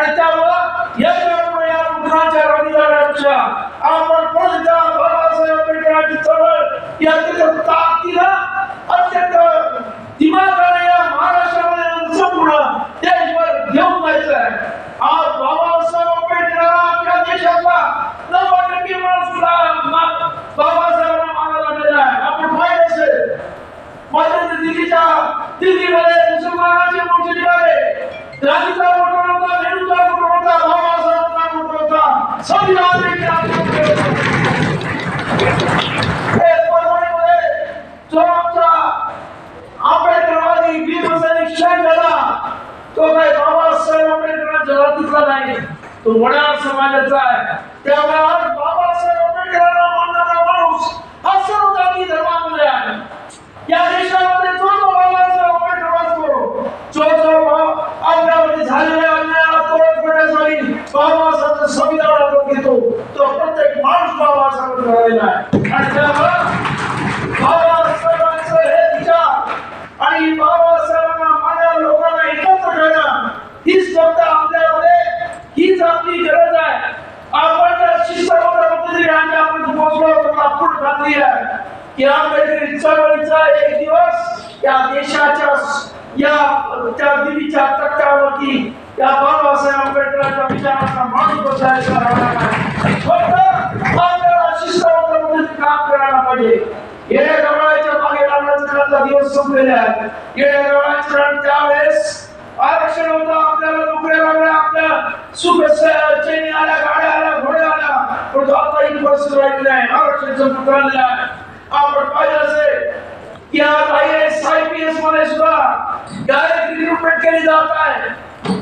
आणि त्यामुळं याच्यामुळे या रुग्णाच्या रविवाराच्या आपण कोणत्या एकदा बाबासाहेब चळवळ या त्याच्या ताकदीनं अत्यंत दिमागाने या महाराष्ट्रामध्ये संपूर्ण देशभर घेऊन जायचं आहे आज बाबासाहेब आंबेडकर आपल्या देशातला नव्वद टक्के माणूस मा- मा- बाबासाहेबांना मानायला लागलेला आहे आपण पाहिलं असेल मध्यंतरी दिल्लीच्या दिल्लीमध्ये मुसलमानांचे मोर्चे निघाले गांधीचा मोठा होता नेहरूचा मोठा होता बाबासाहेबांचा मोठा होता संविधान हे परभणीमध्ये जो आमचा आंबेडकरवादी भीमसैनिक शहीद झाला तो काही बाबासाहेब आंबेडकरांच्या जातीतला नाही तो वडार समाजाचा आहे. त्यामुळे आज बाबासाहेब आंबेडकरांना मानणारा माणूस हा सर्व जाती धर्मामध्ये आहे. या देशामध्ये जो जो बाबासाहेब आंबेडकर वाचतो जो जो बा- आपल्यामध्ये झालेल्या अन्यायाला तोड करण्यासाठी बाबासाहेब संविधानात घेतो तो प्रत्येक माणूस बाबासाहेब करायला आहे. आणि त्यामुळे बाबासाहेबांचं हे विचार आणि बाबासाहेबांना मानणाऱ्या लोकांना एकत्र करणं हीच फक्त आपल्यामध्ये हीच आपली गरज आहे आपण जर शिस्तबद्ध पद्धतीने आणि आपण पोहोचलो खात्री आहे. की चळवळीचा एक दिवस या देशाच्या या त्या दिलीच्या तक्त्यावरती या बाबासाहेब आंबेडकरांच्या विचारांचा माणूस बसायचा राहणार फक्त आपल्याला काम करायला पाहिजे. येण्या गवळाच्या मागे लागण्याचा दिवस संपलेले आहेत येण्या कारण त्यावेळेस आरक्षण होतं आपल्याला नोकऱ्या लागल्या आपल्या सुख चैनी आल्या गाड्या आल्या घोड्या आल्या. परंतु आता ही परिस्थिती राहिली नाही राहिलेलं आहे आपण पाहिलं असेल की आज आय एस आय पी एसमध्ये सुद्धा डायरेक्ट रिक्रुटमेंट केली जात आहे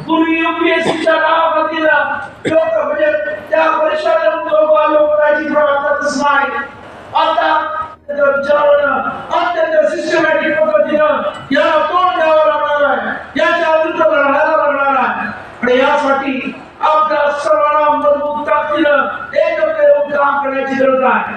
पूर्वी युपीएससीच्या नावाखाली लोक म्हणजे त्या परीक्षेला लोक लोक जायची आता तसं नाही आता विचारानं अत्यंत सिस्टमॅटिक पद्धतीनं याला तोंड द्यावं लागणार आहे याच्या विरुद्ध लढायला लागणार आहे आणि यासाठी आपल्या सर्वांना मजबूत ताकदीनं एकत्र येऊन काम करण्याची गरज आहे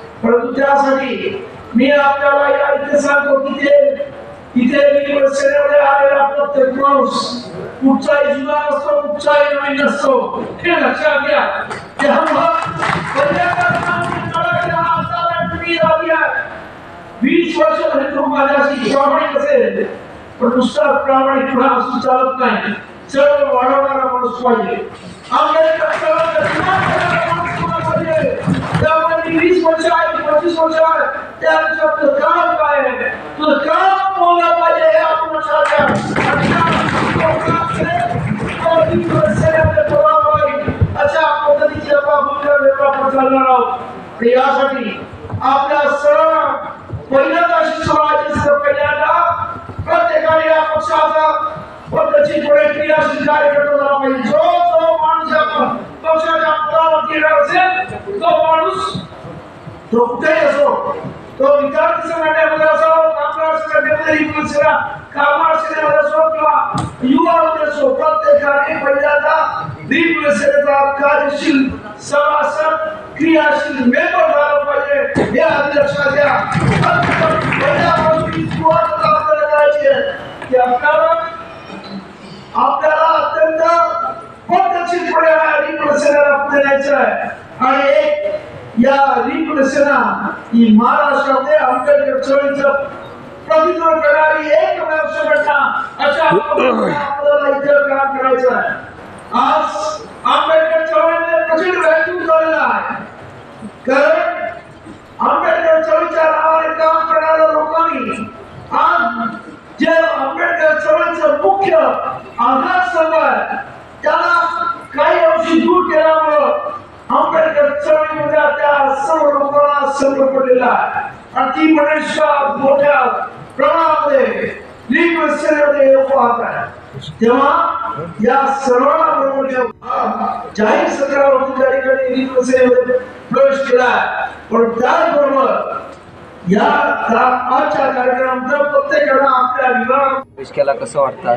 परंतु त्यासाठी मी आपल्याला या इथे सांगतो की ते इथे मी सेनेमध्ये आलेला प्रत्येक माणूस कुठचाही जुना असतो कुठचाही नवीन असतो हे लक्षात घ्या. की हा वीस वर्ष झाले तो माझ्याशी प्रामाणिक असेल. पण नुसता प्रामाणिक पुढे असू चालत नाही. चळ वाढवणारा माणूस पाहिजे. आंबेडकर चळवळ करणारा माणूस पुन्हा पाहिजे त्यामुळे मी वीस वर्ष आहे पंचवीस वर्ष आहे त्या काम काय आहे तुझं काम बोलला पाहिजे हे आपण लक्षात घ्या आणि अशा पद्धतीची आपण भूमिका चालणार आहोत यासाठी आपल्या सर्व पहिल्यांदा शिक्षणाचे पहिल्यांदा प्रत्येकाने या पक्षाचा पद्धतीपुढे क्रियाशील कार्यकर्ता झाला पाहिजे जो जो माणूस या पक्षाच्या पदावरती येणार असेल तो माणूस तो कुठेही असो तो विद्यार्थी संघटनेमध्ये असो कामगार संघटनेमध्ये रिक्त सेवा कामगार सेनेमध्ये असो किंवा युवामध्ये असो प्रत्येकाने पहिल्यांदा रिक्त सेनेचा कार्यशील सभासद क्रियाशील मेंबर झाला पाहिजे. हे आधी लक्षात घ्या पहिल्या गोष्टी सुरुवात आपल्याला करायची आहे की आपल्याला आपल्याला अत्यंत पद्धतशीरपणे रिक्त सेवेला पुढे न्यायचं आहे आणि एक या शिवसेना ही महाराष्ट्रामध्ये आमच्या चळीचं प्रतिनिधित्व करणारी एकमेव संघटना अशा आपल्याला इथे काम करायचं आहे आज आंबेडकर चळवळीने प्रचंड व्हॅल्यू झालेला आहे. कारण आंबेडकर चळवळीच्या नावाने काम करणाऱ्या लोकांनी आज जे आंबेडकर चळवळीचं मुख्य आधार संघ आहे त्याला काही अंशी दूर केल्यामुळं आंबेडकर चळवळीमध्ये त्या सर्व लोकांना संघ पडलेला आहे. आणि ती मंडळी सुद्धा मोठ्या प्रमाणामध्ये लीग निवसेनेमध्ये लोक पाहत आहे तेव्हा या सर्वांना घेऊन जाहीर सत्रावरती त्या ठिकाणी निवसेनेमध्ये प्रवेश केला पण त्याचबरोबर या आजच्या कार्यक्रमानंतर प्रत्येकाला आपल्या विभाग प्रवेश केला कसं वाटतं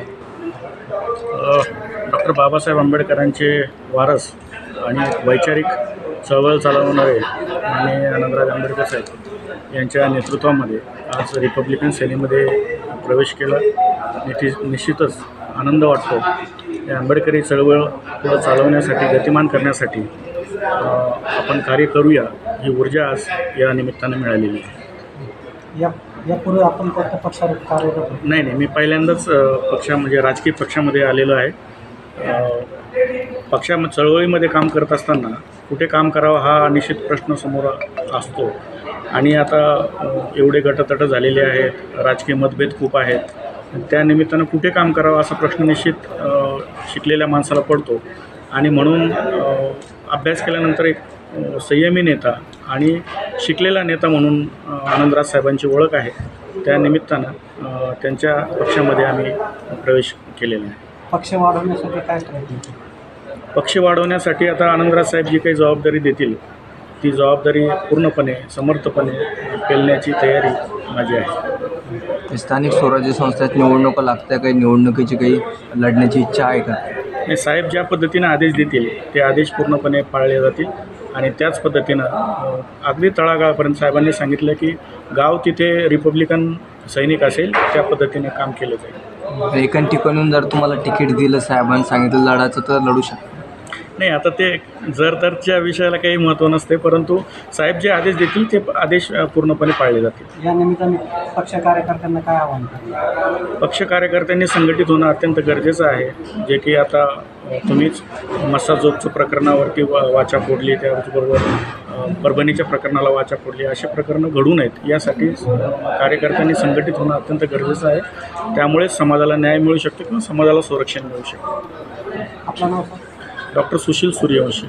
डॉक्टर बाबासाहेब आंबेडकरांचे वारस आणि वैचारिक चळवळ चालवणारे आणि आनंदराज आंबेडकर साहेब यांच्या नेतृत्वामध्ये आज रिपब्लिकन सेनेमध्ये प्रवेश केला. निश्चित निश्चितच आनंद वाटतो. या आंबेडकरी चळवळ पुढं चालवण्यासाठी गतिमान करण्यासाठी आपण कार्य करूया ही ऊर्जा आज या निमित्तानं मिळालेली आहे. या यापूर्वी आपण कोणत्या पक्षात होतो? नाही नाही मी पहिल्यांदाच पक्षा म्हणजे राजकीय पक्षामध्ये आलेलो आहे. पक्षा चळवळीमध्ये काम करत असताना कुठे काम करावं हा निश्चित प्रश्न समोर असतो. आणि आता एवढे गटतट झालेले आहेत राजकीय मतभेद खूप आहेत. त्या निमित्तानं कुठे काम करावं असा प्रश्न निश्चित शिकलेल्या माणसाला पडतो. आणि म्हणून अभ्यास केल्यानंतर एक संयमी नेता आणि शिकलेला नेता म्हणून आनंदराज साहेबांची ओळख आहे. त्या निमित्तानं त्यांच्या पक्षामध्ये आम्ही प्रवेश केलेला आहे. पक्ष वाढवण्यासाठी काय करायचं पक्ष वाढवण्यासाठी आता आनंदराज साहेब जी काही जबाबदारी देतील ती जबाबदारी पूर्णपणे समर्थपणे पेलण्याची तयारी माझी आहे. स्थानिक स्वराज्य संस्थेत निवडणुका लागत्या काही? निवडणुकीची काही लढण्याची इच्छा आहे का? आणि साहेब ज्या पद्धतीनं आदेश देतील ते आदेश पूर्णपणे पाळले जातील आणि त्याच पद्धतीनं अगदी तळागाळापर्यंत साहेबांनी सांगितलं की गाव तिथे रिपब्लिकन सैनिक असेल त्या पद्धतीने काम केलं जाईल. एका ठिकाणून जर तुम्हाला तिकीट दिलं साहेबांनी सांगितलं लढायचं तर लढू शकता. नाही आता ते जर तरच्या विषयाला काही महत्त्व नसते परंतु साहेब जे आदेश देतील ते आदेश पूर्णपणे पाळले जातील. या निमित्ताने पक्ष कार्यकर्त्यांना काय आव्हान पक्ष कार्यकर्त्यांनी संघटित होणं अत्यंत गरजेचं आहे. जे की आता तुम्हीच मस्साजोगच्या प्रकरणावरती वा वाचा फोडली त्याचबरोबर परभणीच्या प्रकरणाला वाचा फोडली अशी प्रकरणं घडू नयेत. यासाठी कार्यकर्त्यांनी संघटित होणं अत्यंत गरजेचं आहे. त्यामुळेच समाजाला न्याय मिळू शकतो किंवा समाजाला संरक्षण मिळू शकतं. आपलं नाव. डॉक्टर सुशील सूर्यवंशी